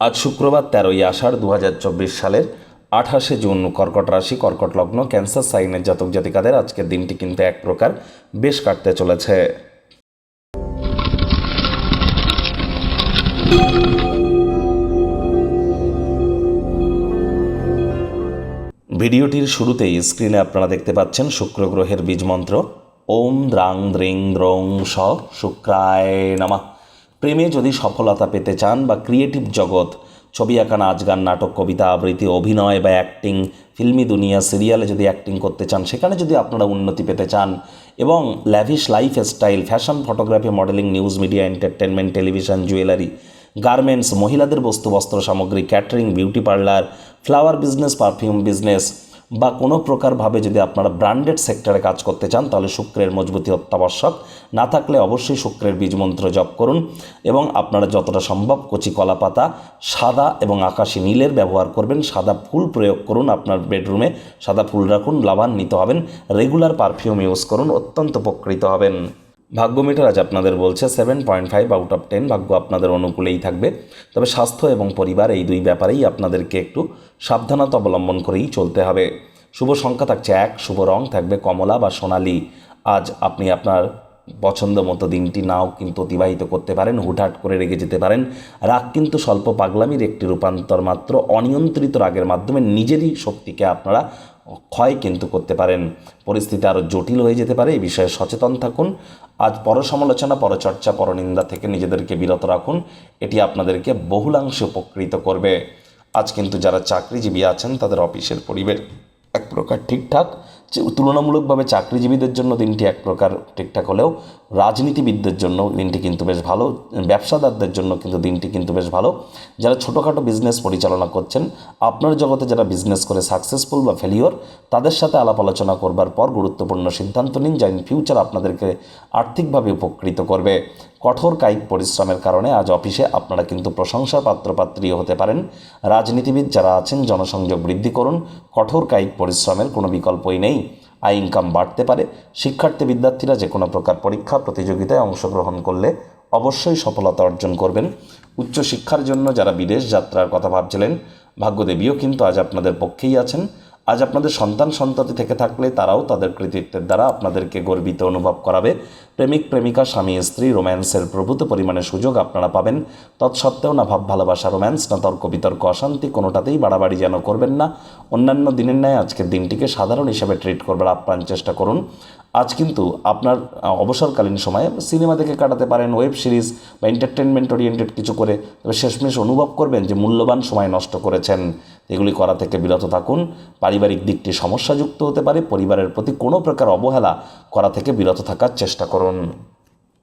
আজ শুক্রবার তেরোই আষাঢ় দু হাজার চব্বিশ সালের আঠাশে জুন কর্কট রাশি, কর্কট লগ্ন, ক্যান্সার, সাইনের জাতক জাতিকাদের আজকের দিনটি কিন্তু এক প্রকার বেশ কাটতে চলেছে। ভিডিওটির শুরুতেই স্ক্রিনে আপনারা দেখতে পাচ্ছেন শুক্র গ্রহের বীজ মন্ত্র। ওম দ্রাং দ্রিং দ্রং স শুক্রায় নামা। প্রেমে যদি সফলতা পেতে চান বা ক্রিয়েটিভ জগৎ, ছবি আঁকা, নাচ গান, নাটক, কবিতা, আবৃত্তি, অভিনয় বা অ্যাক্টিং ফিল্মি দুনিয়া সিরিয়ালে যদি অ্যাক্টিং করতে চান, সেখানে যদি আপনারা উন্নতি পেতে চান এবং lavish life style fashion photography modeling news media entertainment television jewellery garments মহিলাদের বস্তু, বস্ত্র সামগ্রী catering beauty parlour flower business perfume business বা কোনো প্রকারভাবে যদি আপনারা ব্র্যান্ডেড সেক্টরে কাজ করতে চান, তাহলে শুক্রের মজবুতি অত্যাবশ্যক। না থাকলে অবশ্যই শুক্রের বীজ মন্ত্র জপ করুন এবং আপনারা যতটা সম্ভব কচি কলা পাতা, সাদা এবং আকাশি নীলের ব্যবহার করবেন। সাদা ফুল প্রয়োগ করুন আপনার বেডরুমে। সাদা ফুল রাখুন, লাভান্বিত হবেন। রেগুলার পারফিউম ইউজ করুন, অত্যন্ত উপকৃত হবেন। ভাগ্য মিটার আজ আপনাদের বলছে seven point five out of ten ভাগ্য আপনাদের অনুকূলেই থাকবে। তবে স্বাস্থ্য এবং পরিবার এই দুই ব্যাপারেই আপনাদেরকে একটু সাবধানতা অবলম্বন করেই চলতে হবে। শুভ সংখ্যা থাকছে এক, শুভ রং থাকবে কমলা বা সোনালি। আজ আপনি আপনার পছন্দ মতো দিনটি নাও কিন্তু অতিবাহিত করতে পারেন, হুটহাট করে রেগে যেতে পারেন। রাগ কিন্তু স্বল্প পাগলামির একটি রূপান্তর মাত্র। অনিয়ন্ত্রিত রাগের মাধ্যমে নিজেরই শক্তিকে আপনারা ক্ষয় কিন্তু করতে পারেন। পরিস্থিতি আরও জটিল হয়ে যেতে পারে, এই বিষয়ে সচেতন থাকুন। আজ পর সমালোচনা পরচর্চা, পরনিন্দা থেকে নিজেদেরকে বিরত রাখুন। এটি আপনাদেরকে বহুলাংশে উপকৃত করবে। আজ কিন্তু যারা চাকরিজীবী আছেন, তাদের অফিসের পরিবেশ এক প্রকার ঠিকঠাক। তুলনামূলকভাবে চাকরিজীবীদের জন্য দিনটি এক প্রকার ঠিকঠাক হলেও রাজনীতিবিদদের জন্য দিনটি কিন্তু বেশ ভালো, ব্যবসাদারদের জন্য কিন্তু দিনটি কিন্তু বেশ ভালো। যারা ছোটোখাটো বিজনেস পরিচালনা করছেন, আপনার জগতে যারা বিজনেস করে সাকসেসফুল বা ফেলিওর তাদের সাথে আলাপ আলোচনা করবার পর গুরুত্বপূর্ণ সিদ্ধান্ত নিন, যা ইন ফিউচার আপনাদেরকে আর্থিকভাবে উপকৃত করবে। কঠোর কায়িক পরিশ্রমের কারণে আজ অফিসে আপনারা কিন্তু প্রশংসা পাত্রপাত্রী হতে পারেন। রাজনীতিবিদ যারা আছেন, জনসংযোগ বৃদ্ধি করুন। কঠোর কায়িক পরিশ্রমের কোনো বিকল্পই নেই। আয় ইনকাম বাড়তে পারে। শিক্ষার্থী বিদ্যার্থীরা যে কোনো প্রকার পরীক্ষা, প্রতিযোগিতায় অংশগ্রহণ করলে অবশ্যই সফলতা অর্জন করবেন। উচ্চশিক্ষার জন্য যারা বিদেশ যাত্রার কথা ভাবছিলেন, ভাগ্যদেবীও কিন্তু আজ আপনাদের পক্ষেই আছেন। আজ আপনাদের সন্তান সন্ততি থেকে থাকলে তারাও তাদের কৃতিত্বের দ্বারা আপনাদেরকে গর্বিত অনুভব করাবে। প্রেমিক, প্রেমিকা, স্বামী, স্ত্রী, রোম্যান্সের প্রভূত পরিমাণে সুযোগ আপনারা পাবেন। তৎসত্ত্বেও না ভাব, ভালোবাসা, রোম্যান্স, না তর্ক, বিতর্ক, অশান্তি কোনোটাতেই বাড়াবাড়ি যেন করবেন না। অন্যান্য দিনের ন্যায় আজকের দিনটিকে সাধারণ হিসেবে ট্রিট করবার আপ্রাণ চেষ্টা করুন। আজ কিন্তু আপনার অবসরকালীন সময়ে সিনেমা দেখে কাটাতে পারেন, ওয়েব সিরিজ বা এন্টারটেনমেন্ট ওরিয়েন্টেড কিছু করে। তবে শেষমেশ অনুভব করবেন যে মূল্যবান সময় নষ্ট করেছেন। এগুলি করা থেকে বিরত থাকুন। পারিবারিক দিকটি সমস্যাযুক্ত হতে পারে। পরিবারের প্রতি কোনো প্রকার অবহেলা করা থেকে বিরত থাকার চেষ্টা করুন।